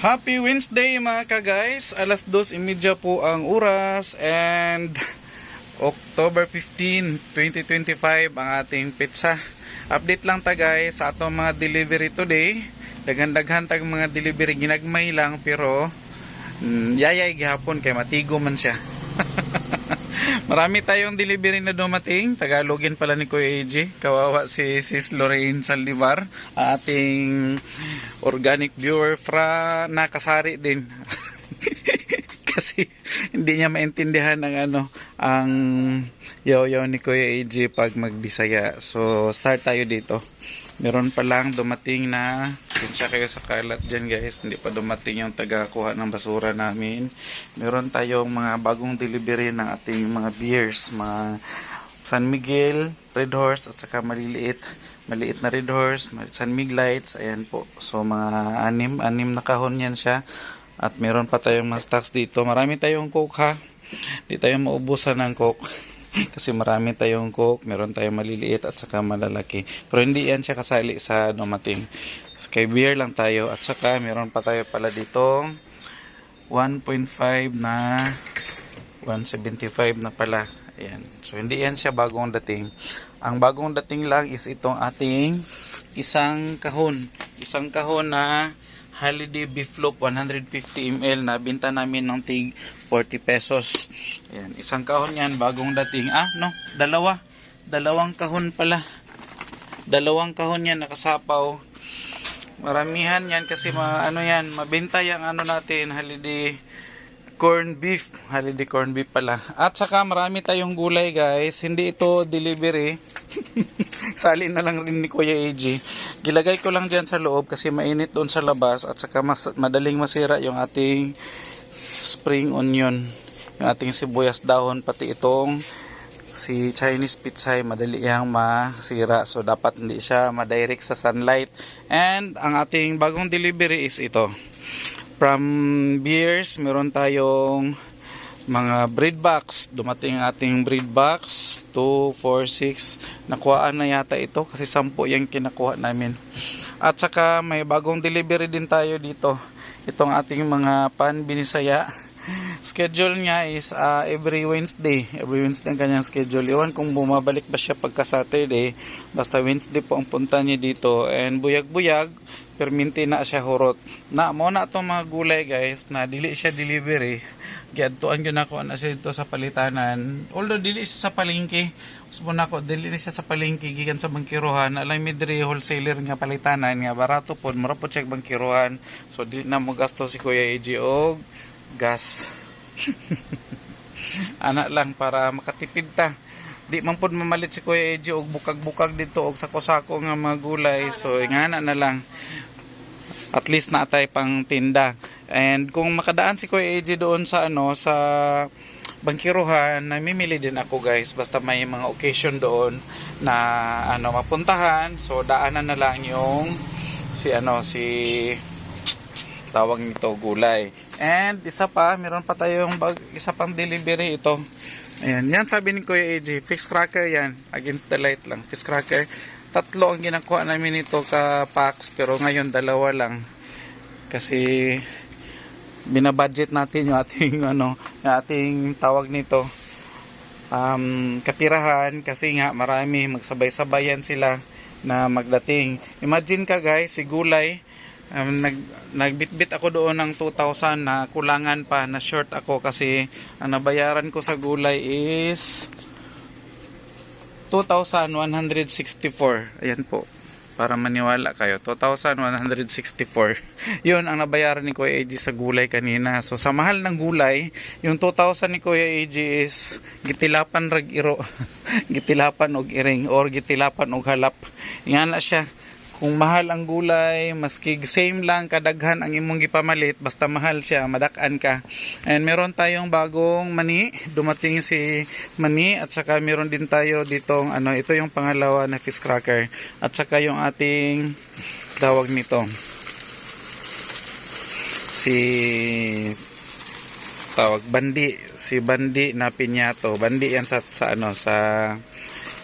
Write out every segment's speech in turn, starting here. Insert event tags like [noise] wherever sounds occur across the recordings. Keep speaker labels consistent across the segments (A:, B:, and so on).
A: Happy Wednesday mga ka-guys! Alas 2.30 po ang oras and October 15, 2025 ang ating pizza. Update lang ta guys sa atong mga delivery today. Daghan-daghan tag mga delivery ginagmay lang pero mm, yayay gihapon kay matigo man siya. [laughs] Marami tayong delivery na dumating. Tagalogin pala ni Kuya AJ. Kawawa si Sis Lorraine Saldivar. Ating organic viewer fra nakasari din. [laughs] [laughs] Kasi hindi niya maintindihan ang ano ang yaw-yaw ni Kuya AJ pag magbisaya. So start tayo dito. Meron pa lang dumating na sinsya kayo sa kalat dyan guys. Hindi pa dumating yung taga-kuha ng basura namin. Meron tayong mga bagong delivery ng ating mga beers. Mga San Miguel, Red Horse at saka maliliit. Maliit na Red Horse, San Mig Lights. Ayan po. So mga anim, anim na kahon yan siya. At meron pa tayong mga stocks dito. Marami tayong coke ha. Di tayo maubusan ng coke. [laughs] Kasi marami tayong coke, meron tayong maliliit at saka malalaki. Pero hindi yan siya kasali sa dumating. So, kay beer lang tayo. At saka meron pa tayo pala dito 1.5 na 175 na pala. Ayan. So hindi yan siya bagong dating. Ang bagong dating lang is itong ating isang kahon. Isang kahon na Holiday Beef Loaf 150 ml na binta namin ng tig 40 pesos. Ayan, isang kahon yan, bagong dating. Ah, no, dalawa. Dalawang kahon pala. Dalawang kahon yan nakasapaw. Maramihan yan kasi ma, ano yan, mabenta yung ano natin, holiday corn beef. Holiday corn beef pala. At saka marami tayong gulay guys. Hindi ito delivery. [laughs] Sali na lang rin ni Kuya AJ. Gilagay ko lang dyan sa loob kasi mainit doon sa labas. At saka mas, madaling masira yung ating spring onion. Yung ating sibuyas dahon. Pati itong si Chinese pizza ay madali yang masira. So dapat hindi siya madirect sa sunlight. And ang ating bagong delivery is ito. From beers, meron tayong mga bread box. Dumating ang ating bread box. 2, 4, 6. Nakuhaan na yata ito kasi 10 yung kinakuha namin. At saka may bagong delivery din tayo dito. Itong ating mga pan binisaya. Schedule niya is uh, every Wednesday. Every Wednesday ang kanyang schedule. Iwan kung bumabalik ba siya pagka Saturday. Basta Wednesday po ang punta niya dito. And buyag-buyag, perminti na siya horot. Na, mo na itong mga gulay guys, na dili siya delivery. Giadtuan yun ako na siya dito sa palitanan. Although dili siya sa palengke. Usbo na ako, dili siya sa palengke. Gikan sa bangkiruhan. Alam mi diri wholesaler nga palitanan. Nga barato po, marapot siya bangkiruhan. So di na mo gasto si Kuya AJ og gas. [laughs] Anak lang para makatipid ta. Di man pud mamalit si Kuya Eji og bukag-bukag dito og sako-sako nga mga gulay. So ingana na lang. At least na tay pang tinda. And kung makadaan si Kuya Eji doon sa ano sa bangkiruhan, namimili din ako guys. Basta may mga occasion doon na ano mapuntahan. So daanan na lang yung si ano si tawag nito gulay. And isa pa, meron pa tayong bag, isa pang delivery ito. Ayan, yan sabi ni Kuya AJ, fish cracker yan, against the light lang, fish cracker. Tatlo ang ginakuha namin ito ka packs, pero ngayon dalawa lang. Kasi binabudget natin yung ating [laughs] ano, yung ating tawag nito um, kapirahan kasi nga marami magsabay-sabayan sila na magdating. Imagine ka guys, si gulay um, nag nagbitbit ako doon ng 2,000 na kulangan pa na short ako kasi ang nabayaran ko sa gulay is 2,164 ayan po. Para maniwala kayo 2,164 [laughs] yun ang nabayaran ni Kuya AG sa gulay kanina. So sa mahal ng gulay yung 2,000 ni Kuya AG is gitilapan rag iro [laughs] gitilapan og iring or gitilapan og halap. Yan na siya kung mahal ang gulay, maski same lang kadaghan ang imong gipamalit, basta mahal siya, madakan ka. And meron tayong bagong mani, dumating si mani at saka meron din tayo ditong ano, ito yung pangalawa na fish cracker at saka yung ating tawag nito. Si tawag bandi, si bandi na pinyato. Bandi yan sa, sa ano sa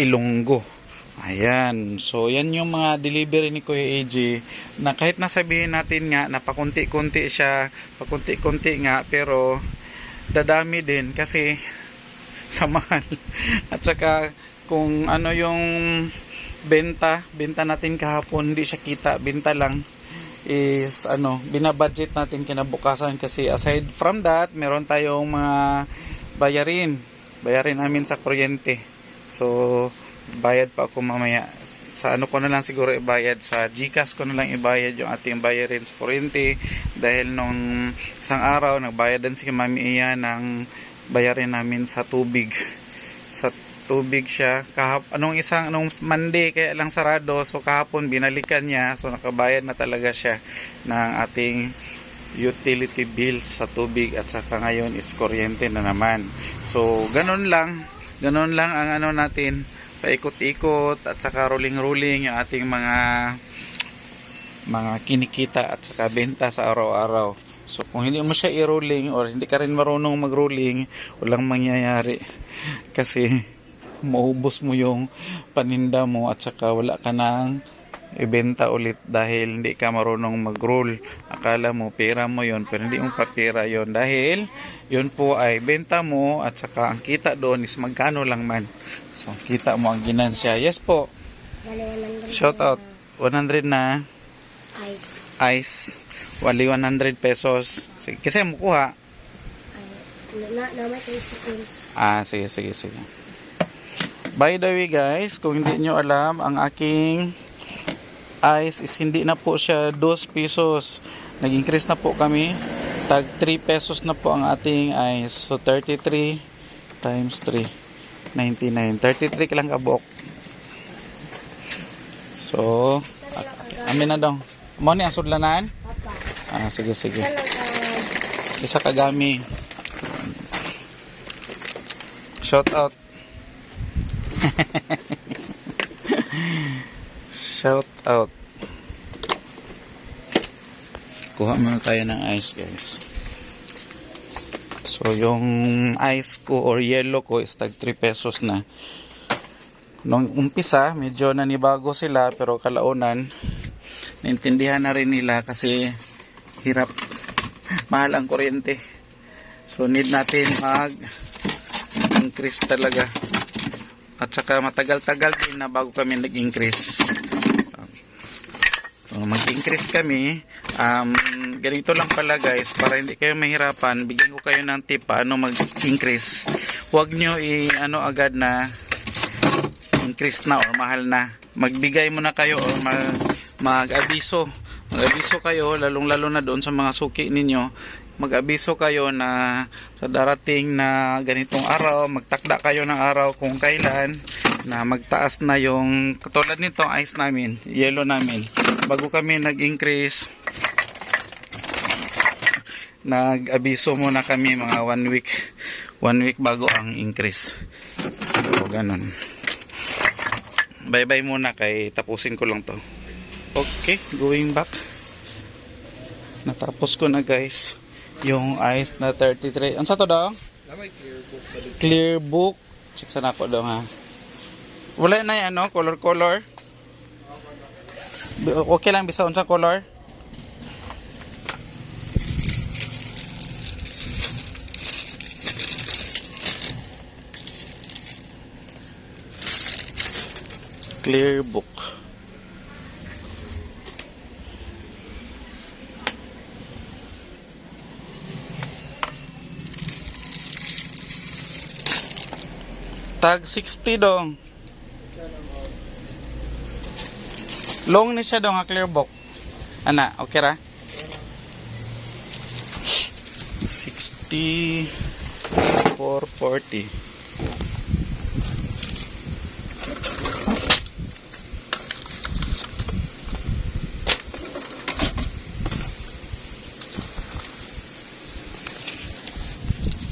A: Ilonggo. Ayan. So, yan yung mga delivery ni Kuya AJ na kahit nasabihin natin nga na pakunti-kunti siya, pakunti-kunti nga, pero dadami din kasi [laughs] sa mahal. At saka, kung ano yung benta, benta natin kahapon, hindi siya kita, benta lang is ano, binabudget natin kinabukasan kasi aside from that, meron tayong mga bayarin. Bayarin namin sa kuryente. So, bayad pa ako mamaya. Sa ano ko na lang siguro ibayad sa GCash ko na lang ibayad yung ating bayarin sa kuryente dahil nung isang araw nagbayad din si Mami Iya ng bayarin namin sa tubig. Sa tubig siya. Kahap anong isang anong Monday kaya lang sarado. So kahapon binalikan niya. So nakabayad na talaga siya ng ating utility bills sa tubig at saka ngayon is kuryente na naman. So ganun lang. Ganun lang ang ano natin paikot-ikot at saka rolling-rolling yung ating mga mga kinikita at saka benta sa araw-araw. So kung hindi mo siya i-rolling or hindi ka rin marunong mag-rolling, walang mangyayari. [laughs] Kasi maubos mo yung paninda mo at saka wala ka nang ibenta ulit dahil hindi ka marunong mag-roll. Akala mo pera mo yon pero hindi mo pa pera yon dahil yun po ay benta mo at saka ang kita doon is magkano lang man. So kita mo ang ginansya. Yes po.
B: Bali, 100
A: Shout out. 100 na
B: Ice.
A: ice. Wali 100 pesos. Sige, kasi mo kuha.
B: Ano, na, na.
A: Ah, sige, sige, sige. By the way guys, kung hindi nyo alam, ang aking ice is hindi na po siya 2 pesos. Nag-increase na po kami. Tag 3 pesos na po ang ating ice. So 33 times 3. 99. 33 ka lang kabok. So,
B: ka?
A: amin na daw. Mo ni ang sudlanan? Ah, sige, sige. Isa kagami. Shout out. [laughs] Shout out. Kuha muna tayo ng ice, guys. So, yung ice ko or yellow ko is tag 3 pesos na. Nung umpisa, medyo nanibago sila pero kalaunan, naintindihan na rin nila kasi hirap [laughs] mahal ang kuryente. So need natin mag increase talaga. At saka matagal-tagal din na bago kami nag-increase. So, mag-increase kami. Um, ganito lang pala guys, para hindi kayo mahirapan, bigyan ko kayo ng tip paano mag-increase. Huwag nyo i-ano agad na increase na or mahal na. Magbigay muna kayo or mag, mag-abiso. Mag-abiso kayo, lalong-lalo na doon sa mga suki ninyo. Mag-abiso kayo na sa darating na ganitong araw, magtakda kayo ng araw kung kailan na magtaas na yung katulad nito ice namin, yellow namin. Bago kami nag-increase, nag-abiso muna kami mga one week one week bago ang increase. So ganun. Bye bye muna kay tapusin ko lang to. Okay going back. Natapos ko na guys yung ice na 33 ano sa to daw? clear book check sa nako daw ha. Wala na yan ano color color. Okay lang bisa unsang color? Clear book tag 60 dong. Long ni siya dong nga clear book. Ana okay ra? 60 440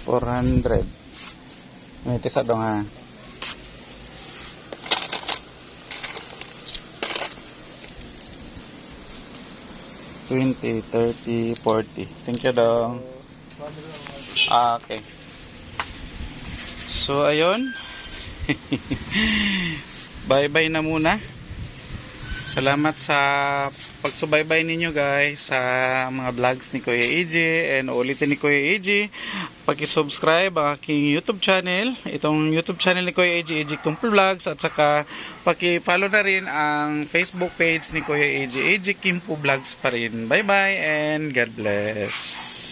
A: 400 may tisa dong ha Twenty, thirty, forty. Thank you dong. Ah, okay. So, ayun. [laughs] bye-bye na muna. Salamat sa pagsubaybay ninyo guys sa mga vlogs ni Kuya AJ and ulitin ni Kuya AJ paki-subscribe ang aking YouTube channel. Itong YouTube channel ni Kuya AJ AJ Kumple Vlogs at saka paki-follow na rin ang Facebook page ni Kuya AJ AJ Kimpo Vlogs pa rin. Bye bye and God bless